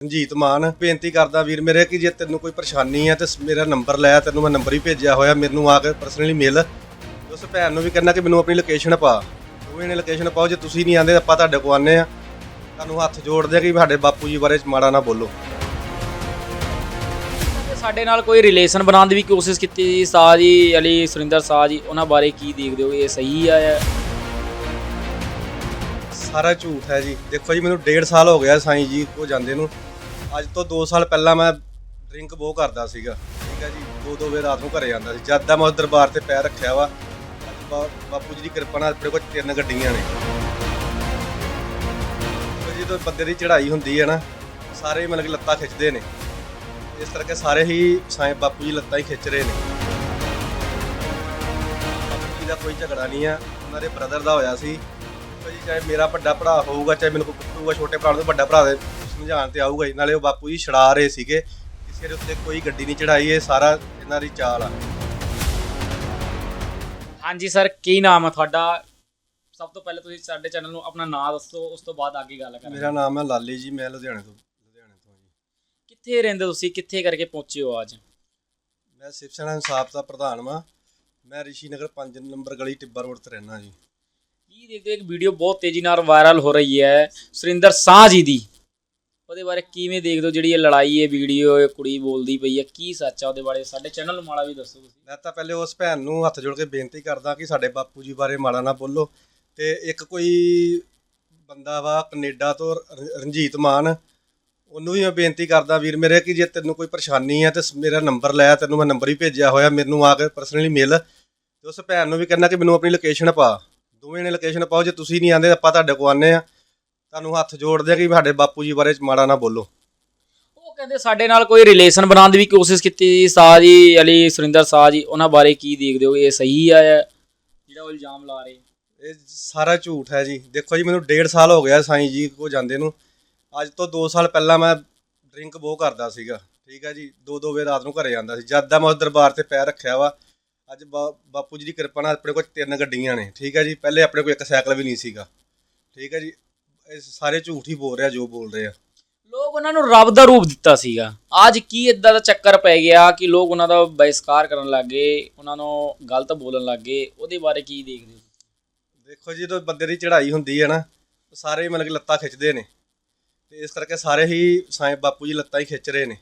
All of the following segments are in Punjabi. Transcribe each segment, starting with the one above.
ਰਣਜੀਤ ਮਾਨ ਬੇਨਤੀ ਕਰਦਾ ਵੀਰ ਮੇਰੇ ਕਿ ਜੇ ਤੈਨੂੰ ਕੋਈ ਪਰੇਸ਼ਾਨੀ ਹੈ ਤੇ ਮੇਰਾ ਨੰਬਰ ਲੈ ਤੈਨੂੰ ਮੈਂ ਨੰਬਰ ਹੀ ਭੇਜਿਆ ਹੋਇਆ ਮੈਨੂੰ ਆ ਕੇ ਪਰਸਨਲੀ ਮਿਲ। ਉਸ ਭੈਣ ਨੂੰ ਵੀ ਕਹਿੰਦਾ ਕਿ ਮੈਨੂੰ ਆਪਣੀ ਲੋਕੇਸ਼ਨ ਪਾ। ਦੋਵੇਂ ਨੇ ਲੋਕੇਸ਼ਨ ਪਾਓ ਜੇ ਤੁਸੀਂ ਨਹੀਂ ਆਂਦੇ ਆਪਾਂ ਤੁਹਾਡੇ ਕੋਲ ਆਨੇ ਆ ਤੁਹਾਨੂੰ ਹੱਥ ਜੋੜਦੇ ਆ ਕਿ ਸਾਡੇ ਬਾਪੂ ਜੀ ਬਾਰੇ ਮਾੜਾ ਨਾ ਬੋਲੋ। ਸਾਡੇ ਨਾਲ ਕੋਈ ਰਿਲੇਸ਼ਨ ਬਣਾਉਣ ਦੀ ਵੀ ਕੋਸ਼ਿਸ਼ ਕੀਤੀ ਜੀ ਸਾਹ ਜੀ ਅਲੀ ਸੁਰਿੰਦਰ ਸਾਹ ਜੀ ਉਹਨਾਂ ਬਾਰੇ ਕੀ ਦੇਖਦੇ ਹੋ? ਇਹ ਸਹੀ ਆ ਜਾਂ? ਸਾਰਾ ਝੂਠ ਹੈ ਜੀ। ਦੇਖੋ ਜੀ ਮੈਨੂੰ 1.5 ਸਾਲ ਹੋ ਗਿਆ ਸਾਈਂ ਜੀ ਕੋ ਜਾਂਦੇ ਨੂੰ। ਅੱਜ ਤੋਂ 2 ਸਾਲ ਪਹਿਲਾਂ ਮੈਂ ਡਰਿੰਕ ਬਹੁਤ ਕਰਦਾ ਸੀਗਾ। ਠੀਕ ਹੈ ਜੀ? ਦੋ ਦੋ ਵੇ ਰਾਤ ਨੂੰ ਘਰੇ ਜਾਂਦਾ ਸੀ। ਜਦ ਦਾ ਮੈਂ ਉਸ ਦਰਬਾਰ ਤੇ ਪੈਰ ਰੱਖਿਆ ਵਾ ਅੱਜ ਬਾ- ਬਾਪੂ ਜੀ ਦੀ ਕਿਰਪਾ ਨਾਲ ਆਪਣੇ ਕੋਲ ਤਿੰਨ ਗੱਡੀਆਂ ਨੇ। ਤੇ ਜਦੋਂ ਬੰਦੇ ਦੀ ਚੜ੍ਹਾਈ ਹੁੰਦੀ ਹੈ ਨਾ, ਸਾਰੇ ਹੀ ਮਤਲਬ ਕਿ ਲੱਤਾਂ ਖਿੱਚਦੇ ਨੇ। ਇਸ ਕਰਕੇ ਸਾਰੇ ਹੀ ਸਾਈਂ ਬਾਪੂ ਜੀ ਲੱਤਾਂ ਹੀ ਖਿੱਚ ਰਹੇ ਨੇ। ਬਾਪੂ ਜੀ ਦਾ ਕੋਈ ਝਗੜਾ ਨਹੀਂ ਆ। ਉਹਨਾਂ ਦੇ ਬ੍ਰਦਰ ਦਾ ਹੋਇਆ ਸੀ। ਦੇਖੋ ਜੀ, ਚਾਹੇ ਮੇਰਾ ਵੱਡਾ ਭਰਾ ਹੋਊਗਾ, ਚਾਹੇ ਮੈਨੂੰ ਕੋਈ ਕੁੱਟੂਗਾ, ਛੋਟੇ ਭਰਾ ਨੂੰ ਵੱਡਾ ਭਰਾ ਦੇ ਸਮਝਾਉਣ ਤੇ ਆਊਗਾ ਹੀ ਨਾਲੇ ਉਹ ਬਾਪੂ ਜੀ ਛੜਾ ਰਹੇ ਸੀਗੇ। ਕਿਸੇ ਦੇ ਉੱਤੇ ਕੋਈ ਗੱਡੀ ਨਹੀਂ ਚੜਾਈ ਇਹ ਸਾਰਾ ਇਹਨਾਂ ਦੀ ਚਾਲ ਆ। ਹਾਂਜੀ ਸਰ ਕੀ ਨਾਮ ਹੈ ਤੁਹਾਡਾ? ਸਭ ਤੋਂ ਪਹਿਲੇ ਤੁਸੀਂ ਸਾਡੇ ਚੈਨਲ ਨੂੰ ਆਪਣਾ ਨਾਮ ਦੱਸੋ ਉਸ ਤੋਂ ਬਾਅਦ ਅੱਗੇ ਗੱਲ ਕਰਾਂਗੇ। ਮੇਰਾ ਨਾਮ ਹੈ ਲਾਲੀ ਜੀ ਮੈਂ ਲੁਧਿਆਣੇ ਤੋਂ ਲੁਧਿਆਣੇ ਤੋਂ ਜੀ। ਕਿੱਥੇ ਰਹਿੰਦੇ ਤੁਸੀਂ? ਕਿੱਥੇ ਕਰਕੇ ਪਹੁੰਚੇ ਹੋ ਅੱਜ? ਮੈਂ ਸ਼ਿਵ ਸੈਨਾ ਇਨਸਾਫ ਦਾ ਪ੍ਰਧਾਨ ਵਾਂ। ਮੈਂ ਰਿਸ਼ੀ ਨਗਰ 5 ਨੰਬਰ ਗਲੀ ਟਿੱਬਾ ਰੋਡ ਤੇ ਰਹਿਣਾ ਜੀ। ਕੀ ਦੇਖਦੇ ਇੱਕ ਵੀਡੀਓ ਬਹੁਤ ਤੇਜ਼ੀ ਨਾਲ ਵਾਇਰਲ ਹੋ ਰਹੀ ਹੈ। ਸੁਰਿੰਦਰ ਸਾਹ ਜੀ ਦੀ। ਉਹਦੇ ਬਾਰੇ ਕਿਵੇਂ ਦੇਖਦੇ ਹੋ? ਜਿਹੜੀ ਇਹ ਲੜਾਈ ਹੈ ਵੀਡੀਓ ਇਹ ਕੁੜੀ ਬੋਲਦੀ ਪਈ ਹੈ, ਕੀ ਸੱਚ ਆ ਉਹਦੇ ਬਾਰੇ? ਸਾਡੇ ਚੈਨਲ ਨੂੰ ਮਾੜਾ ਵੀ ਦੱਸੋ ਤੁਸੀਂ। ਮੈਂ ਤਾਂ ਪਹਿਲੇ ਉਸ ਭੈਣ ਨੂੰ ਹੱਥ ਜੋੜ ਕੇ ਬੇਨਤੀ ਕਰਦਾ ਕਿ ਸਾਡੇ ਬਾਪੂ ਜੀ ਬਾਰੇ ਮਾੜਾ ਨਾ ਬੋਲੋ। ਤੇ ਇੱਕ ਕੋਈ ਬੰਦਾ ਵਾ ਕੈਨੇਡਾ ਤੋਂ ਰਣਜੀਤ ਮਾਨ, ਉਹਨੂੰ ਵੀ ਮੈਂ ਬੇਨਤੀ ਕਰਦਾ ਵੀਰ ਮੇਰੇ ਕਿ ਜੇ ਤੈਨੂੰ ਕੋਈ ਪਰੇਸ਼ਾਨੀ ਹੈ ਤੇ ਮੇਰਾ ਨੰਬਰ ਲੈ, ਤੈਨੂੰ ਮੈਂ ਨੰਬਰ ਹੀ ਭੇਜਿਆ ਹੋਇਆ, ਮੈਨੂੰ ਆ ਕੇ ਪਰਸਨਲੀ ਮਿਲ। ਤੇ ਉਸ ਭੈਣ ਨੂੰ ਵੀ ਕਹਿੰਦਾ ਕਿ ਮੈਨੂੰ ਆਪਣੀ ਲੋਕੇਸ਼ਨ ਪਾ। ਦੋਵੇਂ ਨੇ ਲੋਕੇਸ਼ਨ ਪਾਓ, ਜੇ ਤੁਸੀਂ ਨਹੀਂ ਆਂਦੇ ਆਪਾਂ ਤੁਹਾਡੇ ਕੋਲ ਆਨੇ ਆ ਤੁਹਾਨੂੰ ਹੱਥ ਜੋੜਦੇ ਆ ਕਿ ਸਾਡੇ ਬਾਪੂ ਜੀ ਬਾਰੇ ਮਾੜਾ ਨਾ ਬੋਲੋ। ਉਹ ਕਹਿੰਦੇ ਸਾਡੇ ਨਾਲ ਕੋਈ ਰਿਲੇਸ਼ਨ ਬਣਾਉਣ ਦੀ ਵੀ ਕੋਸ਼ਿਸ਼ ਕੀਤੀ ਜੀ ਸਾਹ ਜੀ ਅਲੀ ਸੁਰਿੰਦਰ ਸਾਹ ਜੀ ਉਹਨਾਂ ਬਾਰੇ ਕੀ ਦੇਖਦੇ ਹੋ? ਇਹ ਸਹੀ ਆ ਜਾਂ ਜਿਹੜਾ ਉਹ ਇਲਜ਼ਾਮ ਲਾ ਰਹੇ? ਇਹ ਸਾਰਾ ਝੂਠ ਹੈ ਜੀ। ਦੇਖੋ ਜੀ ਮੈਨੂੰ 1.5 ਸਾਲ ਹੋ ਗਿਆ ਸਾਈਂ ਜੀ ਕੋ ਜਾਂਦੇ ਨੂੰ। ਅੱਜ ਤੋਂ 2 ਸਾਲ ਪਹਿਲਾਂ ਮੈਂ ਡਰਿੰਕ ਬਹੁਤ ਕਰਦਾ ਸੀਗਾ। ਠੀਕ ਹੈ ਜੀ ਦੋ ਦੋ ਵੇ ਰਾਤ ਨੂੰ ਘਰੇ ਜਾਂਦਾ ਸੀ। ਜਦ ਦਾ ਮੈਂ ਉਸ ਦਰਬਾਰ ਤੇ ਪੈਰ ਰੱਖਿਆ ਵਾ ਅੱਜ ਬਾਪੂ ਜੀ ਦੀ ਕਿਰਪਾ ਨਾਲ ਆਪਣੇ ਕੋਲ ਤਿੰਨ ਗੱਡੀਆਂ ਨੇ। ਠੀਕ ਹੈ ਜੀ ਪਹਿਲੇ ਆਪਣੇ ਕੋਲ ਇੱਕ ਸਾਈਕਲ ਵੀ ਨਹੀਂ ਸੀਗਾ। ਠੀਕ ਹੈ ਜੀ ਇਹ ਸਾਰੇ ਝੂਠ ਹੀ ਬੋਲ ਰਿਹਾ ਜੋ ਬੋਲ ਰਹੇ ਆ। ਲੋਕ ਉਹਨਾਂ ਨੂੰ ਰੱਬ ਦਾ ਰੂਪ ਦਿੱਤਾ ਸੀਗਾ। ਅੱਜ ਕੀ ਇਦਾਂ ਦਾ ਚੱਕਰ ਪੈ ਗਿਆ ਕਿ ਲੋਕ ਉਹਨਾਂ ਦਾ ਬਹਿਸ਼ਕਾਰ ਕਰਨ ਲੱਗੇ ਉਹਨਾਂ ਨੂੰ ਗਲਤ ਬੋਲਣ ਲੱਗੇ ਉਹਦੇ ਬਾਰੇ ਕੀ ਦੇਖਦੇ ਹੋ? ਦੇਖੋ ਜੀ ਜਦੋਂ ਬੰਦੇ ਦੀ ਚੜ੍ਹਾਈ ਹੁੰਦੀ ਹੈ ਨਾ ਸਾਰੇ ਮਤਲਬ ਕਿ ਲੱਤਾਂ ਖਿੱਚਦੇ ਨੇ। ਤੇ ਇਸ ਕਰਕੇ ਸਾਰੇ ਹੀ ਸਾਈਂ ਬਾਪੂ ਜੀ ਲੱਤਾਂ ਹੀ ਖਿੱਚ ਰਹੇ ਨੇ।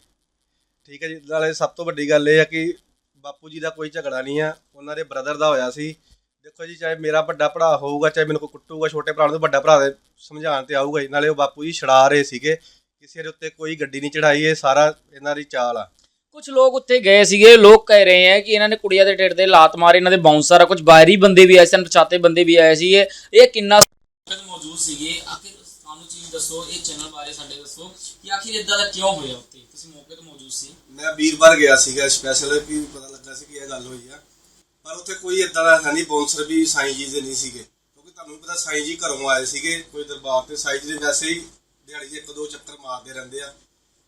ਠੀਕ ਹੈ ਜੀ ਨਾਲੇ ਸਭ ਤੋਂ ਵੱਡੀ ਗੱਲ ਇਹ ਹੈ ਕਿ ਬਾਪੂ ਜੀ ਦਾ ਕੋਈ ਝਗੜਾ ਨਹੀਂ ਆ। ਉਹਨਾਂ ਦੇ ਬ੍ਰਦਰ ਦਾ ਹੋਇਆ ਸੀ। ਦੇਖੋ ਜੀ ਚਾਹੇ ਮੇਰਾ ਵੱਡਾ ਭਰਾ ਹੋਊਗਾ ਚਾਹੇ ਮੈਨੂੰ ਕੋਈ ਕੁੱਟੂਗਾ ਛੋਟੇ ਭਰਾ ਨੂੰ ਵੱਡਾ ਭਰਾ ਦੇ ਸਮਝਾਉਣ ਤੇ ਆਊਗਾ ਹੀ ਨਾਲੇ ਉਹ ਬਾਪੂ ਜੀ ਛੜਾ ਰਹੇ ਸੀਗੇ। ਕਿਸੇ ਦੇ ਉੱਤੇ ਕੋਈ ਗੱਡੀ ਨਹੀਂ ਚੜਾਈ ਇਹ ਸਾਰਾ ਇਹਨਾਂ ਦੀ ਚਾਲ ਆ। ਕੁਝ ਲੋਕ ਉੱਥੇ ਗਏ ਸੀਗੇ ਲੋਕ ਕਹਿ ਰਹੇ ਹੈ ਕਿ ਇਹਨਾਂ ਨੇ ਕੁੜੀਆਂ ਦੇ ਢਿੱਡ ਤੇ ਲਾਤ ਮਾਰੇ ਇਹਨਾਂ ਦੇ ਬਾਉਂਸਰ ਆ ਕੁਝ ਬਾਹਰੀ ਬੰਦੇ ਵੀ ਆਏ ਸਨ ਪਛਾਤੇ ਬੰਦੇ ਵੀ ਆਏ ਸੀਗੇ। ਇਹ ਕਿੰਨਾ ਮੌਜੂਦ ਸੀਗੇ। ਆਖਿਰ ਸਾਨੂੰ ਚੀਜ਼ ਦੱਸੋ ਇਹ ਚੈਨਲ ਬਾਰੇ ਸਾਡੇ ਦੱਸੋ ਕਿ ਆਖਿਰ ਇਦਾਂ ਦਾ ਕਿਉਂ ਹੋਇਆ ਉੱਥੇ? ਤੁਸੀਂ ਮੌਕੇ ਤੇ ਮੌਜੂਦ ਸੀ। ਮੈਂ ਵੀਰਵਾਰ ਗਿਆ ਸੀਗਾ ਸਪੈਸ਼ਲ ਕਿ ਪਤਾ ਲੱਗਾ ਸੀ ਕਿ ਇਹ ਗੱਲ ਹੋਈ ਆ। ਪਰ ਉੱਥੇ ਕੋਈ ਇਦਾਂ ਦਾ ਹੈ ਨਹੀਂ ਬੌਂਸਰ ਵੀ ਸਾਈਂ ਜੀ ਦੇ ਨਹੀਂ ਸੀਗੇ। ਕਿਉਂਕਿ ਤੁਹਾਨੂੰ ਪਤਾ ਸਾਈਂ ਜੀ ਘਰੋਂ ਆਏ ਸੀਗੇ, ਕੋਈ ਦਰਬਾਰ ਤੇ। ਸਾਈਂ ਜੀ ਦੇ ਵੈਸੇ ਹੀ ਦਿਹਾੜੀ 'ਚ ਇੱਕ ਦੋ ਚੱਕਰ ਮਾਰਦੇ ਰਹਿੰਦੇ ਆ।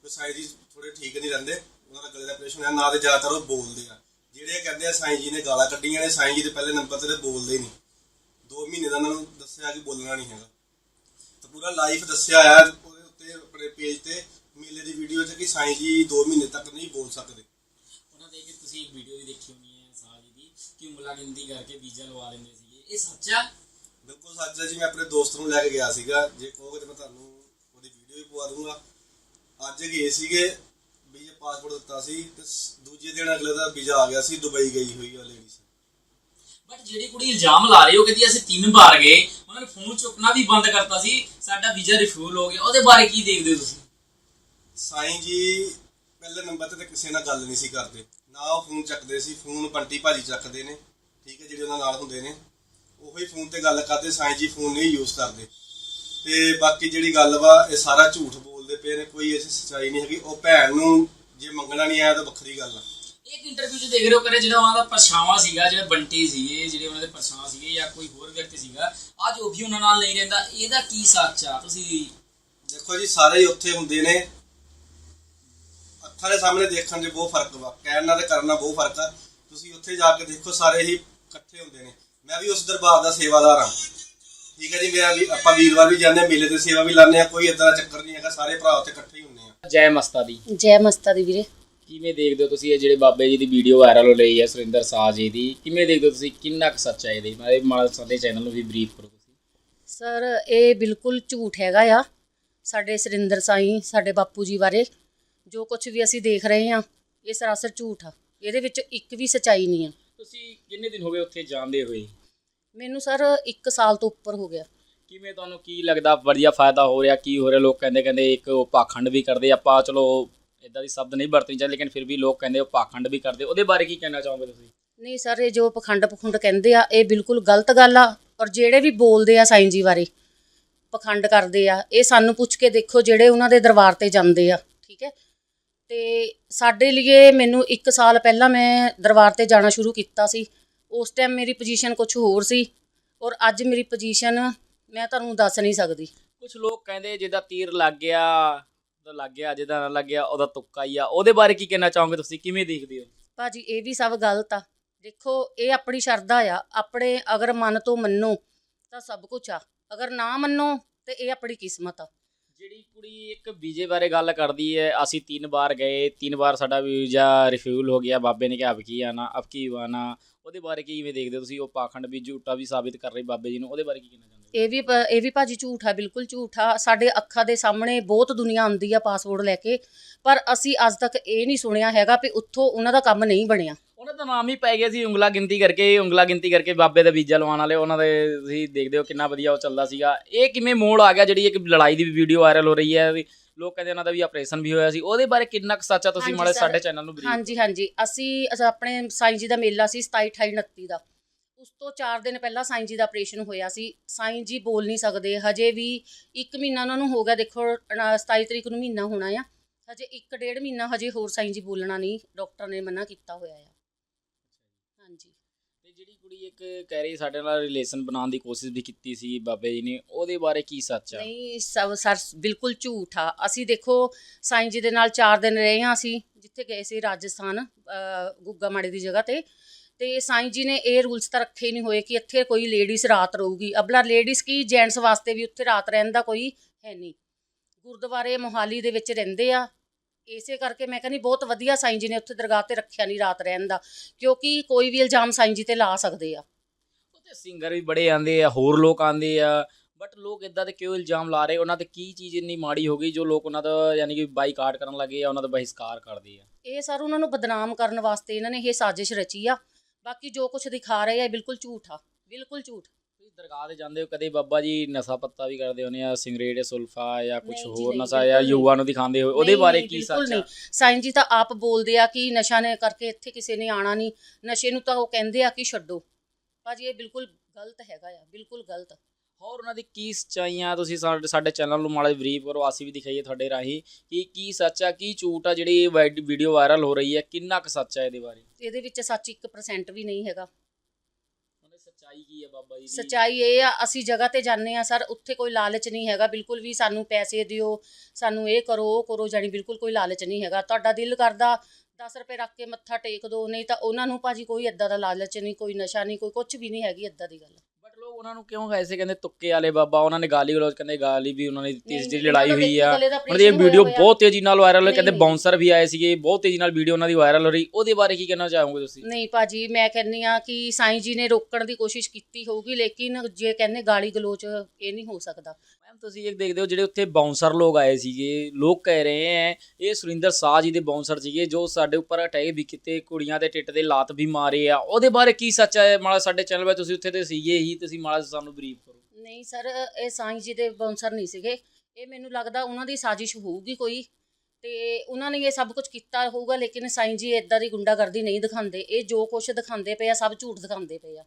ਕੋਈ ਸਾਈਂ ਜੀ ਥੋੜੇ ਠੀਕ ਨਹੀਂ ਰਹਿੰਦੇ, ਉਹਨਾਂ ਦਾ ਗਲੇ ਦਾ ਆਪਰੇਸ਼ਨ ਹੈ ਨਾ ਤੇ ਜ਼ਿਆਦਾਤਰ ਉਹ ਬੋਲਦੇ ਆ। ਜਿਹੜੇ ਕਹਿੰਦੇ ਆ ਸਾਈਂ ਜੀ ਨੇ ਗਾਲਾਂ ਕੱਢੀਆਂ ਨੇ, ਸਾਈਂ ਜੀ ਦੇ ਪਹਿਲੇ ਨੰਬਰ ਤੇ ਬੋਲਦੇ ਹੀ ਨਹੀਂ। ਦੋ ਮਹੀਨੇ ਦਾ ਉਹਨਾਂ ਨੂੰ ਦੱਸਿਆ ਕਿ ਬੋਲਣਾ ਨਹੀਂ ਹੈਗਾ। ਤੇ ਪੂਰਾ ਲਾਈਫ ਦੱਸਿਆ ਆ ਉਹਦੇ ਉੱਤੇ, ਆਪਣੇ ਪੇਜ ਤੇ, ਮੇਲੇ ਦੀ ਵੀਡੀਓ 'ਚ ਕਿ ਸਾਈਂ ਜੀ 2 ਮਹੀਨੇ ਤੱਕ ਨਹੀਂ ਬੋਲ ਸਕਦੇ। ਉਹਨਾਂ ਦੇ ਕਿ ਤੁਸੀਂ ਵੀਡੀਓ ਵੀ ਦੇਖੀ ਹੋਣੀ ਕਿ ਉਂਗਲਾ ਗਿਣਤੀ ਕਰਕੇ ਵੀਜ਼ਾ ਲਵਾ ਲੈਂਦੇ ਸੀਗੇ? ਇਹ ਸੱਚ ਬਿਲਕੁਲ ਸੱਚ ਹੈ ਜੀ ਮੈਂ ਆਪਣੇ ਦੋਸਤ ਨੂੰ ਲੈ ਕੇ ਗਿਆ ਸੀਗਾ ਜੇ ਕਹੋਗੇ ਤਾਂ ਮੈਂ ਤੁਹਾਨੂੰ ਉਹਦੀ ਵੀਡੀਓ ਵੀ ਪਵਾ ਦੂੰਗਾ। ਅੱਜ ਗਏ ਸੀਗੇ ਵੀਜ਼ਾ ਪਾਸਪੋਰਟ ਦਿੱਤਾ ਸੀ ਤੇ ਦੂਜੇ ਦਿਨ ਅਗਲੇ ਦਾ ਵੀਜ਼ਾ ਆ ਗਿਆ ਸੀ ਦੁਬਈ ਗਈ ਹੋਈ ਆ ਲੇਡੀਜ਼ ਬਟ ਜਿਹੜੀ ਕੁੜੀ ਇਲਜ਼ਾਮ ਲਾ ਰਹੀ ਉਹ ਕਹਿੰਦੀ ਅਸੀਂ ਤਿੰਨ ਵਾਰ ਗਏ। ਉਹਨਾਂ ਨੇ ਫੋਨ ਚੁੱਕਣਾ ਵੀ ਬੰਦ ਕਰਤਾ ਸੀ। ਸਾਡਾ ਵੀਜ਼ਾ ਰਿਫਿਊਲ ਹੋ ਗਿਆ। ਉਹਦੇ ਬਾਰੇ ਕੀ ਦੇਖਦੇ ਹੋ ਤੁਸੀਂ? ਸਾਈਂ ਜੀ ਪਹਿਲੇ ਨੰਬਰ ਤੇ ਤਾਂ ਕਿਸੇ ਨਾਲ ਗੱਲ ਨਹੀਂ ਸੀ ਕਰਦੇ। ਨਾ ਉਹ ਫੋਨ ਚੱਕਦੇ ਸੀ ਫੋਨ ਬੰਟੀ ਭਾਜੀ ਚੱਕਦੇ ਨੇ ਠੀਕ ਹੈ ਜਿਹੜੇ ਉਹਨਾਂ ਨਾਲ ਹੁੰਦੇ ਨੇ। ਉਹੀ ਫੋਨ ਤੇ ਗੱਲ ਕਰਦੇ ਸਾਈਂ ਜੀ ਫੋਨ ਨਹੀਂ ਯੂਜ਼ ਕਰਦੇ। ਤੇ ਬਾਕੀ ਜਿਹੜੀ ਗੱਲ ਵਾ ਇਹ ਸਾਰਾ ਝੂਠ ਬੋਲਦੇ ਪਏ ਨੇ ਕੋਈ ਐਸੀ ਸੱਚਾਈ ਨਹੀਂ ਹੈਗੀ। ਉਹ ਭੈਣ ਨੂੰ ਜੇ ਮੰਗਣਾ ਨਹੀਂ ਆਇਆ ਤਾਂ ਵੱਖਰੀ ਗੱਲ ਆ। ਇੱਕ ਇੰਟਰਵਿਊ 'ਚ ਦੇਖ ਰਹੇ ਹੋ ਕਰੇ ਜਿਹੜਾ ਉਹਨਾਂ ਦਾ ਪਰਛਾਵਾਂ ਸੀਗਾ ਜਿਹੜੇ ਬੰਟੀ ਸੀਗੇ ਜਿਹੜੇ ਉਹਨਾਂ ਦੇ ਪਰਛਾਵਾਂ ਸੀਗੇ ਜਾਂ ਕੋਈ ਹੋਰ ਵਿਅਕਤੀ ਸੀਗਾ ਅੱਜ ਉਹ ਵੀ ਉਹਨਾਂ ਨਾਲ ਨਹੀਂ ਰਹਿੰਦਾ ਇਹਦਾ ਕੀ ਸੱਚ ਆ ਤੁਸੀਂ ਦੇਖੋ ਜੀ ਸਾਰੇ ਹੀ ਉੱਥੇ ਹੁੰਦੇ ਨੇ। ਅੱਖਾਂ ਦੇ ਸਾਹਮਣੇ ਦੇਖਣ 'ਚ ਬਹੁਤ ਫ਼ਰਕ ਵਾ ਕਹਿਣ ਨਾਲ ਤੇ ਕਰਨ ਨਾਲ ਬਹੁਤ ਫ਼ਰਕ ਆ। ਤੁਸੀਂ ਉੱਥੇ ਜਾ ਕੇ ਦੇਖੋ ਸਾਰੇ ਹੀ ਇਕੱਠੇ ਹੁੰਦੇ ਨੇ। ਮੈਂ ਵੀ ਉਸ ਦਰਬਾਰ ਦਾ ਸੇਵਾਦਾਰ ਹਾਂ। ਠੀਕ ਹੈ ਜੀ ਮੇਰਾ ਵੀ ਆਪਾਂ ਵੀਰਵਾਰ ਵੀ ਜਾਂਦੇ ਹਾਂ, ਮੇਲੇ ਤੇ ਸੇਵਾ ਵੀ ਲਾਉਂਦੇ ਆ ਕੋਈ ਇਦਾਂ ਦਾ ਚੱਕਰ ਨਹੀਂ ਹੈਗਾ ਸਾਰੇ ਭਰਾ ਉੱਥੇ ਇਕੱਠੇ ਹੀ ਹੁੰਦੇ ਆ। ਜੈ ਮਸਤਾ ਦੀ। ਜੈ ਮਸਤਾ ਦੀ ਵੀਰੇ। ਕਿਵੇਂ ਦੇਖਦੇ ਹੋ ਤੁਸੀਂ ਇਹ ਜਿਹੜੇ ਬਾਬੇ ਜੀ ਦੀ ਵੀਡੀਓ ਵਾਇਰਲ ਹੋ ਰਹੀ ਹੈ ਸੁਰਿੰਦਰ ਸਾਹ ਜੀ ਦੀ? ਕਿਵੇਂ ਦੇਖਦੇ ਹੋ ਤੁਸੀਂ? ਕਿੰਨਾ ਕੁ ਸੱਚ ਹੈ ਇਹਦੇ? ਮਾਰੇ ਮਾਲ ਸਾਡੇ ਚੈਨਲ ਨੂੰ ਵੀ ਬਰੀਫ ਕਰੋ ਤੁਸੀਂ। ਸਰ ਇਹ ਬਿਲਕੁਲ ਝੂਠ ਹੈਗਾ ਆ। ਸਾਡੇ ਸਰਿੰਦਰ ਸਾਈਂ ਸਾਡੇ ਬਾਪੂ ਜੀ ਬਾਰੇ ਜੋ ਕੁਝ ਵੀ ਅਸੀਂ ਦੇਖ ਰਹੇ ਹਾਂ ਇਹ ਸਰਾਸਰ ਝੂਠ ਆ। ਇਹਦੇ ਵਿੱਚ ਇੱਕ ਵੀ ਸਚਾਈ ਨਹੀਂ ਆ। ਤੁਸੀਂ ਕਿੰਨੇ ਦਿਨ ਹੋ ਗਏ ਉੱਥੇ ਜਾਂਦੇ ਹੋਏ? ਮੈਨੂੰ ਸਰ 1 ਸਾਲ ਤੋਂ ਉੱਪਰ ਹੋ ਗਿਆ। ਕਿਵੇਂ ਤੁਹਾਨੂੰ ਕੀ ਲੱਗਦਾ ਵਧੀਆ ਫਾਇਦਾ ਹੋ ਰਿਹਾ ਕੀ ਹੋ ਰਿਹਾ? ਲੋਕ ਕਹਿੰਦੇ ਕਹਿੰਦੇ ਇੱਕ ਉਹ ਪਾਖੰਡ ਵੀ ਕਰਦੇ ਆਪਾਂ ਚਲੋ ਇਦਾਂ ਦੀ ਸ਼ਬਦ ਨਹੀਂ ਵਰਤਣੀ ਚਾਹੀਦੀ ਲੇਕਿਨ ਫਿਰ ਵੀ ਲੋਕ ਕਹਿੰਦੇ ਉਹ ਪਾਖੰਡ ਵੀ ਕਰਦੇ। ਉਹਦੇ ਬਾਰੇ ਕੀ ਕਹਿਣਾ ਚਾਹੋਗੇ ਤੁਸੀਂ? ਨਹੀਂ ਸਰ ਇਹ ਜੋ ਪਖੰਡ ਪਖੁੰਡ ਕਹਿੰਦੇ ਆ ਇਹ ਬਿਲਕੁਲ ਗਲਤ ਗੱਲ ਆ ਔਰ ਜਿਹੜੇ ਵੀ ਬੋਲਦੇ ਆ ਸਾਈਂ ਜੀ ਬਾਰੇ ਪਖੰਡ ਕਰਦੇ ਆ ਇਹ ਸਾਨੂੰ ਪੁੱਛ ਕੇ ਦੇਖੋ ਜਿਹੜੇ ਉਹਨਾਂ ਦੇ ਦਰਬਾਰ ਤੇ ਜਾਂਦੇ ਆ ਠੀਕ ਹੈ? ਤੇ ਸਾਡੇ ਲਈ ਮੈਨੂੰ 1 ਸਾਲ ਪਹਿਲਾਂ ਮੈਂ ਦਰਬਾਰ ਤੇ ਜਾਣਾ ਸ਼ੁਰੂ ਕੀਤਾ ਸੀ। ਉਸ ਟਾਈਮ ਮੇਰੀ ਪੋਜੀਸ਼ਨ ਕੁਝ ਹੋਰ ਸੀ ਔਰ ਅੱਜ ਮੇਰੀ ਪੋਜੀਸ਼ਨ ਮੈਂ ਤੁਹਾਨੂੰ ਦੱਸ ਨਹੀਂ ਸਕਦੀ। ਕੁਝ ਲੋਕ ਕਹਿੰਦੇ ਜਿਹਦਾ ਤੀਰ ਲੱਗ ਗਿਆ ਉਹਦਾ ਲੱਗ ਗਿਆ ਜਿਹਦਾ ਨਾ ਲੱਗਿਆ ਉਹਦਾ ਤੁੱਕਾ ਹੀ ਆ। ਉਹਦੇ ਬਾਰੇ ਕੀ ਕਹਿਣਾ ਚਾਹੋਗੇ ਤੁਸੀਂ? ਕਿਵੇਂ ਦੇਖਦੇ ਹੋ? ਭਾਜੀ ਇਹ ਵੀ ਸਭ ਗਲਤ ਆ। ਦੇਖੋ ਇਹ ਆਪਣੀ ਸ਼ਰਧਾ ਆ। ਆਪਣੇ ਅਗਰ ਮਨ ਤੋਂ ਮੰਨੋ ਤਾਂ ਸਭ ਕੁਝ ਆ। ਅਗਰ ਨਾ ਮੰਨੋ ਤੇ ਇਹ ਆਪਣੀ ਕਿਸਮਤ ਆ। ਜਿਹੜੀ ਕੁੜੀ ਇੱਕ ਵੀਜ਼ੇ ਬਾਰੇ ਗੱਲ ਕਰਦੀ ਹੈ, ਅਸੀਂ ਤਿੰਨ ਵਾਰ ਗਏ, ਤਿੰਨ ਵਾਰ ਸਾਡਾ ਵੀਜ਼ਾ ਰਿਫਿਊਲ ਹੋ ਗਿਆ, ਬਾਬੇ ਨੇ ਕਿਹਾ ਅਬ ਕੀ ਆਣਾ, ਅਬ ਕੀ ਆਣਾ, ਉਹਦੇ ਬਾਰੇ ਕਿਵੇਂ ਦੇਖਦੇ ਹੋ ਤੁਸੀਂ, ਉਹ ਪਾਖੰਡ ਵੀ ਝੂਠਾ ਵੀ ਸਾਬਿਤ ਕਰ ਰਹੀ ਬਾਬੇ ਜੀ ਨੂੰ, ਉਹਦੇ ਬਾਰੇ ਕੀ ਕਹਿਣਾ ਚਾਹੁੰਦੇ ਇਹ ਵੀ ਪ- ਇਹ ਵੀ ਭਾਜੀ ਝੂਠ ਆ, ਬਿਲਕੁਲ ਝੂਠ ਆ, ਸਾਡੇ ਅੱਖਾਂ ਦੇ ਸਾਹਮਣੇ ਬਹੁਤ ਦੁਨੀਆ ਆਉਂਦੀ ਆ ਪਾਸਪੋਰਟ ਲੈ ਕੇ, ਪਰ ਅਸੀਂ ਅੱਜ ਤੱਕ ਇਹ ਨਹੀਂ ਸੁਣਿਆ ਹੈਗਾ ਵੀ ਉੱਥੋਂ ਉਹਨਾਂ ਦਾ ਕੰਮ ਨਹੀਂ ਬਣਿਆ। ਉਹਨਾਂ ਦਾ ਨਾਮ ਹੀ ਪੈ ਗਿਆ ਸੀ ਉਂਗਲਾ ਗਿਣਤੀ ਕਰਕੇ ਉਂਗਲਾ ਗਿਣਤੀ ਕਰਕੇ ਬਾਬੇ ਦਾ ਵੀਜ਼ਾ ਲਵਾਉਣ ਵਾਲੇ ਉਹਨਾਂ ਦੇ ਤੁਸੀਂ ਦੇਖਦੇ ਹੋ ਕਿੰਨਾ ਵਧੀਆ ਉਹ ਚੱਲਦਾ ਸੀਗਾ। ਇਹ ਕਿਵੇਂ ਮੋੜ ਆ ਗਿਆ ਜਿਹੜੀ ਇੱਕ ਲੜਾਈ ਦੀ ਵੀਡੀਓ ਵਾਇਰਲ ਹੋ ਰਹੀ ਹੈ ਵੀ ਲੋਕ ਕਹਿੰਦੇ ਉਹਨਾਂ ਦਾ ਵੀ ਆਪਰੇਸ਼ਨ ਵੀ ਹੋਇਆ ਸੀ। ਉਹਦੇ ਬਾਰੇ ਕਿੰਨਾ ਕੁ ਸੱਚ ਤੁਸੀਂ ਮਾੜੇ। ਸਾਡੇ ਚੈਨਲ ਨੂੰ brief ਹਾਂਜੀ ਹਾਂਜੀ। ਅਸੀਂ ਆਪਣੇ ਸਾਈਂ ਜੀ ਦਾ ਮੇਲਾ ਸੀ 27 28 29 ਦਾ। ਉਸ ਤੋਂ 4 ਦਿਨ ਪਹਿਲਾਂ ਸਾਈਂ ਜੀ ਦਾ ਆਪਰੇਸ਼ਨ ਹੋਇਆ ਸੀ। ਸਾਈਂ ਜੀ ਬੋਲ ਨਹੀਂ ਸਕਦੇ। ਹਜੇ ਵੀ 1 ਮਹੀਨਾ ਉਹਨਾਂ ਨੂੰ ਹੋ ਗਿਆ ਦੇਖੋ ਅਨਾ- 27 ਤਰੀਕ ਨੂੰ ਮਹੀਨਾ ਹੋਣਾ ਆ। ਹਜੇ 1 ਡੇਢ ਮਹੀਨਾ ਹਜੇ ਹੋਰ ਸਾਈਂ ਜੀ ਬੋਲਣਾ ਨਹੀਂ ਡਾਕਟਰ ਨੇ ਮਨਾ ਕੀਤਾ ਹੋਇਆ ਆ। ਹਾਂਜੀ। ਤੇ ਜਿਹੜੀ ਕੁੜੀ ਇੱਕ ਕਹਿ ਰਹੀ ਸਾਡੇ ਨਾਲ ਰਿਲੇਸ਼ਨ ਬਣਾਉਣ ਦੀ ਕੋਸ਼ਿਸ਼ ਵੀ ਕੀਤੀ ਸੀ ਬਾਬੇ ਜੀ ਨੇ ਉਹਦੇ ਬਾਰੇ ਕੀ ਸੱਚ ਆ? ਨਹੀਂ ਸਭ ਸਰ ਬਿਲਕੁਲ ਝੂਠ ਆ। ਅਸੀਂ ਦੇਖੋ ਸਾਈਂ ਜੀ ਦੇ ਨਾਲ 4 ਦਿਨ ਰਹੇ ਹਾਂ ਅਸੀਂ ਜਿੱਥੇ ਗਏ ਸੀ ਰਾਜਸਥਾਨ ਗੁੱਗਾ ਮਾੜੀ ਦੀ ਜਗ੍ਹਾ ਤੇ। ਤੇ ਸਾਈਂ ਜੀ ਨੇ ਇਹ ਰੂਲਸ ਤਾਂ ਰੱਖੇ ਨਹੀਂ ਹੋਏ ਕਿ ਇੱਥੇ ਕੋਈ ਲੇਡੀਜ਼ ਰਾਤ ਰਹੂਗੀ। ਅਬਲਾ ਲੇਡੀਜ਼ ਕੀ ਜੈਂਟਸ ਵਾਸਤੇ ਵੀ ਉੱਥੇ ਰਾਤ ਰਹਿਣ ਦਾ ਕੋਈ ਹੈ ਨਹੀਂ। ਗੁਰਦੁਆਰੇ ਮੋਹਾਲੀ ਦੇ ਵਿੱਚ ਰਹਿੰਦੇ ਆ ਇਸੇ ਕਰਕੇ ਮੈਂ ਕਹਿੰਦੀ ਬਹੁਤ ਵਧੀਆ ਸਾਈਂ ਜੀ ਨੇ ਉੱਥੇ ਦਰਗਾਹ ਤੇ ਰੱਖਿਆ ਨਹੀਂ ਰਾਤ ਰਹਿਣ ਦਾ ਕਿਉਂਕਿ ਕੋਈ ਵੀ ਇਲਜ਼ਾਮ ਸਾਈਂ ਜੀ ਤੇ ਲਾ ਸਕਦੇ ਆ। ਉੱਥੇ ਸਿੰਗਰ ਵੀ ਬੜੇ ਆਂਦੇ ਆ ਹੋਰ ਲੋਕ ਆਂਦੇ ਆ ਬਟ ਲੋਕ ਇਦਾਂ ਦੇ ਕਿਉਂ ਇਲਜ਼ਾਮ ਲਾ ਰਹੇ? ਉਹਨਾਂ ਤੇ ਕੀ ਚੀਜ਼ ਇੰਨੀ ਮਾੜੀ ਹੋ ਗਈ ਜੋ ਲੋਕ ਉਹਨਾਂ ਦਾ ਯਾਨੀ ਕਿ ਬਾਈਕਾਟ ਕਰਨ ਲੱਗੇ ਆ ਉਹਨਾਂ ਦਾ ਬਹਿਸ਼ਕਾਰ ਕਰਦੇ ਆ? ਇਹ ਸਰ ਉਹਨਾਂ ਨੂੰ ਬਦਨਾਮ ਕਰਨ ਵਾਸਤੇ ਇਹਨਾਂ ਨੇ ਇਹ ਸਾਜ਼ਿਸ਼ ਰਚੀ ਆ। ਬਾਕੀ ਜੋ ਕੁਝ ਦਿਖਾ ਰਹੇ ਆ ਇਹ ਬਿਲਕੁਲ ਝੂਠ ਆ ਬਿਲਕੁਲ ਝੂਠ। ਦਰਗਾਹ ਤੇ ਜਾਂਦੇ ਹੋ ਕਦੇ ਬਾਬਾ ਜੀ ਨਸ਼ਾ ਪੱਤਾ ਵੀ ਕਰਦੇ ਹੋਣੇ ਆ ਸਿੰਗਰੇਟ ਸੁਲਫਾ ਜਾਂ ਕੁਝ ਹੋਰ ਨਸ਼ਾ ਜਾਂ। ਯੁਵਾ ਨੂੰ ਦਿਖਾਉਂਦੇ ਹੋ ਉਹਦੇ ਬਾਰੇ ਕੀ ਸੱਚ ਨਹੀਂ। ਸਾਈਂ ਜੀ ਤਾਂ ਆਪ ਬੋਲਦੇ ਆ ਕਿ ਨਸ਼ਾ ਨੇ ਕਰਕੇ ਇੱਥੇ ਕਿਸੇ ਨੇ ਆਣਾ ਨਹੀਂ ਨਸ਼ੇ ਨੂੰ ਤਾਂ ਉਹ ਕਹਿੰਦੇ ਆ ਕਿ ਛੱਡੋ। ਭਾਜੀ ਇਹ ਬਿਲਕੁਲ ਗਲਤ ਹੈਗਾ ਆ ਬਿਲਕੁਲ ਗਲਤ। ਹੋਰ ਉਹਨਾਂ ਦੀ ਕੀ ਸੱਚਾਈਆਂ ਤੁਸੀਂ ਸਾਡੇ ਸਾਡੇ ਚੈਨਲ ਨੂੰ ਮਾੜਾ ਬਰੀਫ ਕਰੋ ਅਸੀਂ ਵੀ ਦਿਖਾਈਏ ਤੁਹਾਡੇ ਰਾਹੀਂ ਕਿ ਕੀ ਸੱਚ ਆ ਕੀ ਝੂਠ ਆ ਜਿਹੜੀ ਇਹ ਵੀਡੀਓ ਵਾਇਰਲ ਹੋ ਰਹੀ ਹੈ ਕਿੰਨਾ ਕੁ ਸੱਚ ਆ ਇਹਦੇ ਬਾਰੇ? ਇਹਦੇ ਵਿੱਚ ਸੱਚ 1% ਵੀ ਨਹੀਂ ਹੈਗਾ। ਸੱਚਾਈ ਕੀ ਹੈ ਬਾਬਾ ਜੀ ਦੀ? ਸਚਾਈ ਇਹ ਆ, ਅਸੀਂ ਜਗ੍ਹਾ ਤੇ ਜਾਂਦੇ ਆ ਸਰ, ਉੱਥੇ ਕੋਈ ਲਾਲਚ ਨਹੀਂ ਹੈਗਾ, ਬਿਲਕੁਲ ਵੀ ਸਾਨੂੰ ਪੈਸੇ ਦਿਓ, ਸਾਨੂੰ ਇਹ ਕਰੋ, ਉਹ ਕਰੋ ਜਾਨੀ ਬਿਲਕੁਲ ਕੋਈ ਲਾਲਚ ਨਹੀਂ ਹੈਗਾ। ਤੁਹਾਡਾ ਦਿਲ ਕਰਦਾ 10 ਰੁਪਏ ਰੱਖ ਕੇ ਮੱਥਾ ਟੇਕ ਦਿਓ ਨਹੀਂ ਤਾਂ ਉਹਨਾਂ ਨੂੰ ਭਾਜੀ ਕੋਈ ਏਦਾਂ ਦਾ ਲਾਲਚ ਨਹੀਂ, ਕੋਈ ਨਸ਼ਾ ਨਹੀਂ, ਕੋਈ ਕੁਝ ਵੀ ਨਹੀਂ ਹੈਗੀ ਏਦਾਂ ਦੀ ਗੱਲ। ਲੋਕ ਉਹਨਾਂ ਨੂੰ ਕਿਉਂ ਐਸੇ ਕਹਿੰਦੇ ਤੁੱਕੇ ਵਾਲੇ ਬਾਬਾ ਉਹਨਾਂ ਨੇ ਗਾਲੀ ਗਲੋਚ ਕਹਿੰਦੇ ਗਾਲੀ ਵੀ ਉਹਨਾਂ ਨੇ ਦਿੱਤੀ ਸੀ ਜਿਹੜੀ ਲੜਾਈ ਹੋਈ ਆ। ਉਹਨਾਂ ਦੀ operation ਵੀਡੀਓ ਬਹੁਤ ਤੇਜ਼ੀ ਨਾਲ ਵਾਇਰਲ ਹੋਈ ਕਹਿੰਦੇ। ਬਾਉਂਸਰ ਵੀ ਆਏ ਸੀਗੇ ਬਹੁਤ ਤੇਜ਼ੀ ਨਾਲ ਵੀਡੀਓ ਉਹਨਾਂ ਦੀ ਵਾਇਰਲ ਹੋ ਰਹੀ। ਉਹਦੇ ਬਾਰੇ ਕੀ ਕਹਿਣਾ ਚਾਹੋਗੇ ਤੁਸੀਂ? ਨਹੀਂ ਭਾਜੀ ਮੈਂ ਕਹਿੰਨੀ ਆ ਕਿ ਸਾਈਂ ਜੀ ਨੇ ਰੋਕਣ ਦੀ ਕੋਸ਼ਿਸ਼ ਕੀਤੀ ਹੋਊਗੀ ਲੇਕਿਨ ਜੇ ਕਹਿੰਦੇ ਗਾਲੀ ਗਲੋਚ ਇਹ ਨਹੀਂ ਹੋ ਸਕਦਾ। ਤੁਸੀਂ ਇੱਕ ਦੇਖਦੇ ਹੋ ਜਿਹੜੇ ਉੱਥੇ ਬਾਉਂਸਰ ਲੋਕ ਆਏ ਸੀਗੇ, ਲੋਕ ਕਹਿ ਰਹੇ ਹੈ ਇਹ ਸੁਰਿੰਦਰ ਸਾਹ ਜੀ ਦੇ ਬਾਉਂਸਰ ਸੀਗੇ ਜੋ ਸਾਡੇ ਉੱਪਰ ਅਟੈਕ ਵੀ ਕੀਤੇ, ਕੁੜੀਆਂ ਦੇ ਟਿੱਟ ਦੇ ਲਾਤ ਵੀ ਮਾਰੇ ਆ। ਉਹਦੇ ਬਾਰੇ ਕੀ ਸੱਚ ਹੈ? ਮਾੜਾ ਸਾਡੇ ਚੈਨਲ 'ਤੇ ਤੁਸੀਂ ਉੱਥੇ ਤੇ ਸੀਗੇ ਹੀ, ਤੁਸੀਂ ਮਾੜਾ ਸਾਨੂੰ ਬਰੀਫ ਕਰੋ। ਨਹੀਂ ਸਰ ਇਹ ਸਾਈਂ ਜੀ ਦੇ ਬਾਉਂਸਰ ਨਹੀਂ ਸੀਗੇ। ਇਹ ਮੈਨੂੰ ਲੱਗਦਾ ਉਹਨਾਂ ਦੀ ਸਾਜ਼ਿਸ਼ ਹੋਊਗੀ ਕੋਈ ਤੇ ਉਹਨਾਂ ਨੇ ਇਹ ਸਭ ਕੁਝ ਕੀਤਾ ਹੋਊਗਾ, ਲੇਕਿਨ ਸਾਈਂ ਜੀ ਇਦਾਂ ਦੀ ਗੁੰਡਾਗਰਦੀ ਨਹੀਂ ਦਿਖਾਉਂਦੇ। ਇਹ ਜੋ ਕੁਝ ਦਿਖਾਉਂਦੇ ਪਏ ਆ, ਸਭ ਝੂਠ ਦਿਖਾਉਂਦੇ ਪਏ ਆ।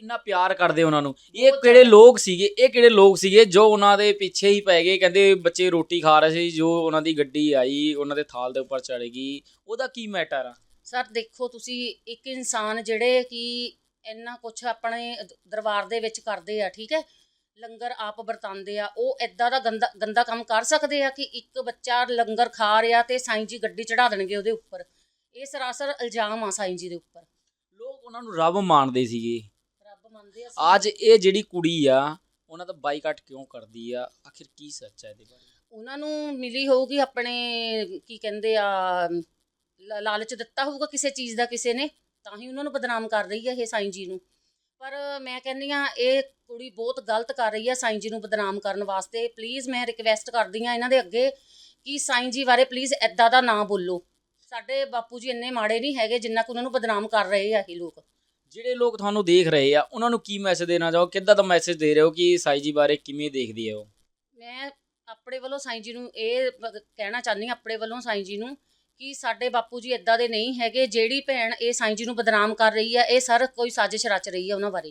ਇੰਨਾ ਪਿਆਰ ਕਰਦੇ ਉਹਨਾਂ ਨੂੰ? ਇਹ ਕਿਹੜੇ। ਲੋਕ ਸੀਗੇ? ਇਹ ਕਿਹੜੇ ਲੋਕ ਸੀਗੇ ਜੋ ਉਹਨਾਂ ਦੇ ਪਿੱਛੇ ਹੀ ਪੈ ਗਏ? ਕਹਿੰਦੇ ਬੱਚੇ ਰੋਟੀ ਖਾ ਰਹੇ ਸੀ ਜੋ ਉਹਨਾਂ ਦੀ ਗੱਡੀ ਆਈ ਉਹਨਾਂ ਦੇ ਥਾਲ ਦੇ ਉੱਪਰ ਚੜ ਗਈ। ਉਹਦਾ ਕੀ ਮੈਟਰ ਆ? ਸਰ ਦੇਖੋ ਤੁਸੀਂ ਇੱਕ ਇਨਸਾਨ ਜਿਹੜੇ ਕਿ ਇੰਨਾ ਕੁਝ ਆਪਣੇ ਦਰਬਾਰ ਦੇ ਵਿੱਚ ਕਰਦੇ ਆ ਠੀਕ ਹੈ? ਲੰਗਰ ਆਪ ਵਰਤਾਉਂਦੇ ਆ ਉਹ ਐਦਾਂ ਦਾ ਗੰਦਾ ਗੰਦਾ ਕੰਮ ਕਰ ਸਕਦੇ ਆ ਕਿ ਇੱਕ ਬੱਚਾ ਲੰਗਰ ਖਾ ਰਿਹਾ ਤੇ ਸਾਈਂ ਜੀ ਗੱਡੀ ਚੜਾ ਦੇਣਗੇ ਉਹਦੇ ਉੱਪਰ। ਇਹ ਸਰਾਸਰ ਇਲਜ਼ਾਮ ਆ ਸਾਈਂ ਜੀ ਦੇ ਉੱਪਰ। ਲੋਕ ਉਹਨਾਂ ਨੂੰ ਰੱਬ ਮੰਨਦੇ ਸੀਗੇ। ਅੱਜ ਇਹ ਜਿਹੜੀ ਕੁੜੀ ਆ ਉਹਨਾਂ ਦਾ ਬਾਈਕਾਟ ਕਿਉਂ ਕਰਦੀ ਆ? ਆਖਿਰ ਕੀ ਸੱਚ ਹੈ ਇਹਦੇ ਬਾਰੇ? ਉਹਨਾਂ ਨੂੰ ਮਿਲੀ ਹੋਊਗੀ ਆਪਣੇ ਕੀ ਕਹਿੰਦੇ ਆ ਲ- ਲਾਲਚ ਦਿੱਤਾ ਹੋਊਗਾ ਕਿਸੇ ਚੀਜ਼ ਦਾ ਕਿਸੇ ਨੇ ਤਾਂ ਹੀ ਉਹਨਾਂ ਨੂੰ ਬਦਨਾਮ ਕਰ ਰਹੀ ਹੈ ਇਹ ਸਾਈਂ ਜੀ ਨੂੰ। ਪਰ ਮੈਂ ਕਹਿੰਦੀ ਆ ਇਹ ਕੁੜੀ ਬਹੁਤ ਗਲਤ ਕਰ ਰਹੀ ਹੈ ਸਾਈਂ ਜੀ ਨੂੰ ਬਦਨਾਮ ਕਰਨ ਵਾਸਤੇ। ਪਲੀਜ਼ ਮੈਂ ਰਿਕਵੈਸਟ ਕਰਦੀ ਆ ਇਹਨਾਂ ਦੇ ਅੱਗੇ ਕਿ ਸਾਈਂ ਜੀ ਬਾਰੇ ਪਲੀਜ਼ ਐਦਾਂ ਦਾ ਨਾ ਬੋਲੋ। ਸਾਡੇ ਬਾਪੂ ਜੀ ਇੰਨੇ ਮਾੜੇ ਨਹੀਂ ਹੈਗੇ ਜਿੰਨਾ ਕਿ ਉਹਨਾਂ ਨੂੰ ਬਦਨਾਮ ਕਰ ਰਹੇ ਆ ਇਹ ਲੋਕ। ਜਿਹੜੇ ਲੋਕ ਤੁਹਾਨੂੰ ਦੇਖ ਰਹੇ ਆ, ਉਹਨਾਂ ਨੂੰ ਕੀ ਮੈਸੇਜ ਦੇਣਾ ਚਾਹੋ? ਕਿੱਦਾਂ ਦਾ ਮੈਸੇਜ ਦੇ ਰਹੇ ਹੋ ਕਿ ਸਾਈ ਜੀ ਬਾਰੇ ਕਿਵੇਂ ਦੇਖਦੀ ਹੈ ਉਹ? ਮੈਂ ਆਪਣੇ ਵੱਲੋਂ ਸਾਈਂ ਜੀ ਨੂੰ ਇਹ ਬ- ਕਹਿਣਾ ਚਾਹੁੰਦੀ ਹਾਂ, ਆਪਣੇ ਵੱਲੋਂ ਸਾਈਂ ਜੀ ਨੂੰ ਕਿ ਸਾਡੇ ਬਾਪੂ ਜੀ ਇਦਾਂ ਦੇ ਨਹੀਂ ਹੈਗੇ, ਜਿਹੜੀ ਭੈਣ ਇਹ ਸਾਈਂ ਜੀ ਨੂੰ ਬਦਨਾਮ ਕਰ ਰਹੀ ਹੈ, ਇਹ ਸਰ ਕੋਈ ਸਾਜ਼ਿਸ਼ ਰਚ ਰਹੀ ਹੈ ਉਹਨਾਂ ਬਾਰੇ।